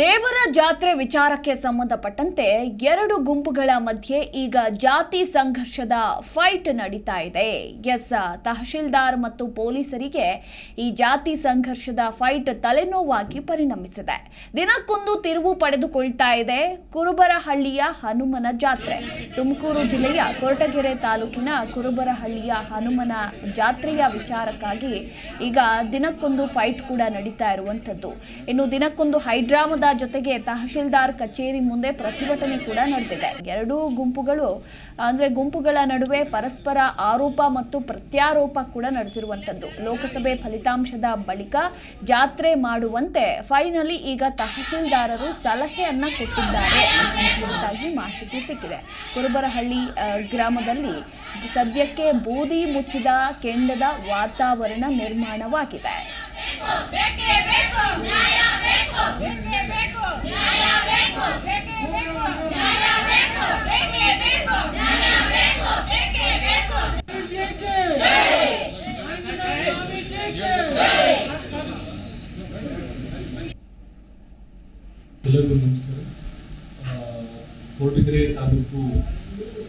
ದೇವರ ಜಾತ್ರೆ ವಿಚಾರಕ್ಕೆ ಸಂಬಂಧಪಟ್ಟಂತೆ ಎರಡು ಗುಂಪುಗಳ ಮಧ್ಯೆ ಈಗ ಜಾತಿ ಸಂಘರ್ಷದ ಫೈಟ್ ನಡೀತಾ ಇದೆ. ಎಸ್, ತಹಶೀಲ್ದಾರ್ ಮತ್ತು ಪೊಲೀಸರಿಗೆ ಈ ಜಾತಿ ಸಂಘರ್ಷದ ಫೈಟ್ ತಲೆನೋವಾಗಿ ಪರಿಣಮಿಸಿದೆ. ದಿನಕ್ಕೊಂದು ತಿರುವು ಪಡೆದುಕೊಳ್ತಾ ಇದೆ ಕುರುಬರಹಳ್ಳಿಯ ಹನುಮನ ಜಾತ್ರೆ. ತುಮಕೂರು ಜಿಲ್ಲೆಯ ಕೊರಟಗೆರೆ ತಾಲೂಕಿನ ಕುರುಬರಹಳ್ಳಿಯ ಹನುಮನ ಜಾತ್ರೆಯ ವಿಚಾರಕ್ಕಾಗಿ ಈಗ ದಿನಕ್ಕೊಂದು ಫೈಟ್ ಕೂಡ ನಡೀತಾ ಇರುವಂಥದ್ದು. ಇನ್ನು ದಿನಕ್ಕೊಂದು ಜೊತೆಗೆ ತಹಶೀಲ್ದಾರ್ ಕಚೇರಿ ಮುಂದೆ ಪ್ರತಿಭಟನೆ ಕೂಡ ನಡೆದಿದೆ. ಎರಡೂ ಗುಂಪುಗಳು, ಅಂದ್ರೆ ಗುಂಪುಗಳ ನಡುವೆ ಪರಸ್ಪರ ಆರೋಪ ಮತ್ತು ಪ್ರತ್ಯಾರೋಪ ಕೂಡ ನಡೆದಿರುವಂಥದ್ದು ಲೋಕಸಭೆ ಫಲಿತಾಂಶದ ಬಳಿಕ ಜಾತ್ರೆ ಮಾಡುವಂತೆ ಫೈನಲಿ ಈಗ ತಹಶೀಲ್ದಾರರು ಸಲಹೆಯನ್ನ ಕೊಟ್ಟಿದ್ದಾರೆ ಮಾಹಿತಿ ಸಿಕ್ಕಿದೆ. ಕುರುಬರಹಳ್ಳಿ ಗ್ರಾಮದಲ್ಲಿ ಸದ್ಯಕ್ಕೆ ಬೂದಿ ಮುಚ್ಚಿದ ಕೆಂಡದ ವಾತಾವರಣ ನಿರ್ಮಾಣವಾಗಿದೆ. ಎಲ್ಲರಿಗೂ ನಮಸ್ಕಾರ ಕೋಟಗೆರೆ ತಾಲೂಕು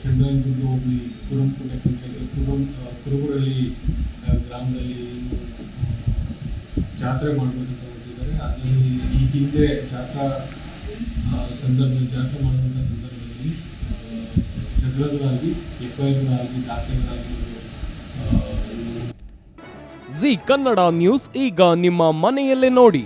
ಚಂದ್ರಾಯನದುರ್ಗ ಹೋಬಳಿ ಕುರಂಕೋಟೆ ಪಂಚಾಯತ್ ಕುರುಂ ಕುರುಬುರಳ್ಳಿ ಗ್ರಾಮದಲ್ಲಿ ಜಾತ್ರೆ ಮಾಡಬೇಕಂತ ಹೊರಟಿದ್ದಾರೆ. ಅದರಲ್ಲಿ ಈ ಹಿಂದೆ ಜಾತ್ರಾ ಸಂದರ್ಭ, ಜಾತ್ರೆ ಮಾಡುವಂಥ ಸಂದರ್ಭದಲ್ಲಿ ಜಗಳಗಳಾಗಿ ಆರ್ಗಳಾಗಿ ದಾಖಲೆಗಳಾಗಿ ಜಿ ಕನ್ನಡ ನ್ಯೂಸ್ ಈಗ ನಿಮ್ಮ ಮನೆಯಲ್ಲೇ ನೋಡಿ.